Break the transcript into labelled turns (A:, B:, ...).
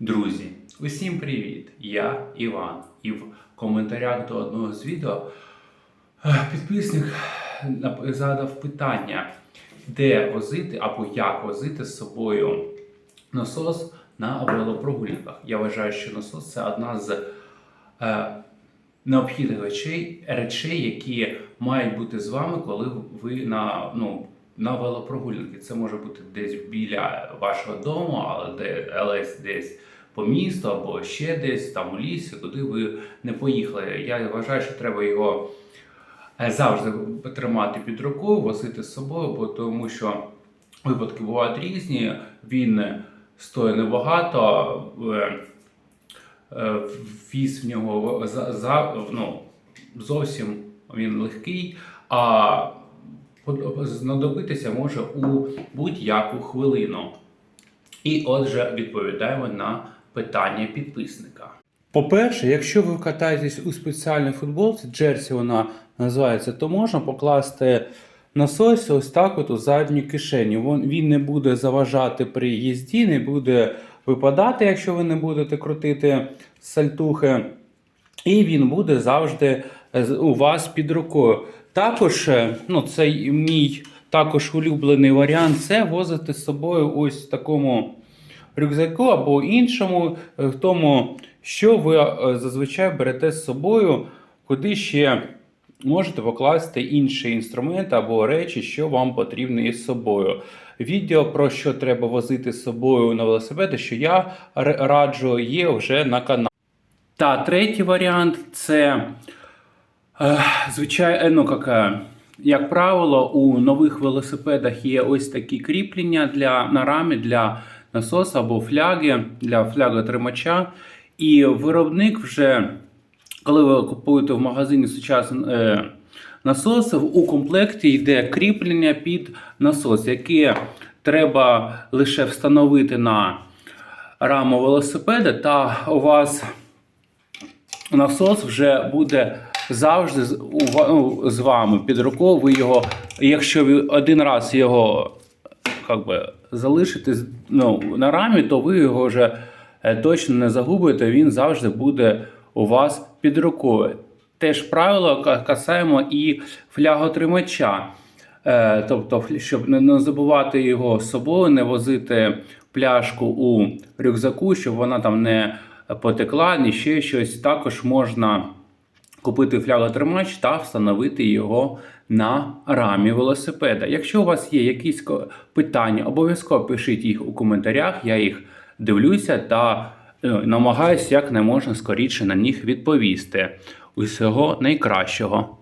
A: Друзі, усім привіт! Я Іван. І в коментарях до одного з відео е, підписник задав питання, де возити або як возити з собою насос на велопрогулянках. Я вважаю, що насос це одна з е, необхідних речей, речей, які мають бути з вами, коли ви на, ну, на велопрогулянки. Це може бути десь біля вашого дому, але де, десь по місту або ще десь там у лісі, куди ви не поїхали. Я вважаю, що треба його е, завжди тримати під рукою, возити з собою, бо тому що випадки бувають різні. Він стоїть небагато. е, е, Віз в нього за, за, ну, зовсім він легкий, а знадобитися може у будь-яку хвилину. І отже, відповідаємо на питання підписника. По-перше, якщо ви катаєтесь у спеціальній футболці, джерсі вона називається, то можна покласти насос ось так от у задню кишеню. Він не буде заважати при їзді, не буде випадати, якщо ви не будете крутити сальтухи. І він буде завжди у вас під рукою. Також, е, ну, це мій також улюблений варіант це возити з собою ось в такому рюкзаку або іншому, е, в тому, що ви е, зазвичай берете з собою, куди ще можете покласти інші інструменти або речі, що вам потрібно із собою. Відео про що треба возити з собою на велосипеди, що я раджу, є вже на каналі. Та третій варіант це звичайно, ну, як, як правило, у нових велосипедах є ось такі кріплення для на рамі для насоса або фляги для фляготримача. І виробник вже, коли ви купуєте в магазині сучасних е, насосів, у комплекті йде кріплення під насос, яке треба лише встановити на раму велосипеда, та у вас насос вже буде завжди з, ну, вами під рукою. Ви його, якщо ви один раз його как би, залишите ну, на рамі, то ви його вже е, точно не загубите. Він завжди буде у вас під рукою. Теж правило касаємо і фляготримача. Е, тобто, щоб не забувати його з собою, не возити пляшку у рюкзаку, щоб вона там не потекла, ні ще щось. Також можна купити фляготримач та встановити його на рамі велосипеда. Якщо у вас є якісь питання, обов'язково пишіть їх у коментарях, я їх дивлюся та е, намагаюся як не можна скоріше на них відповісти. Усього найкращого.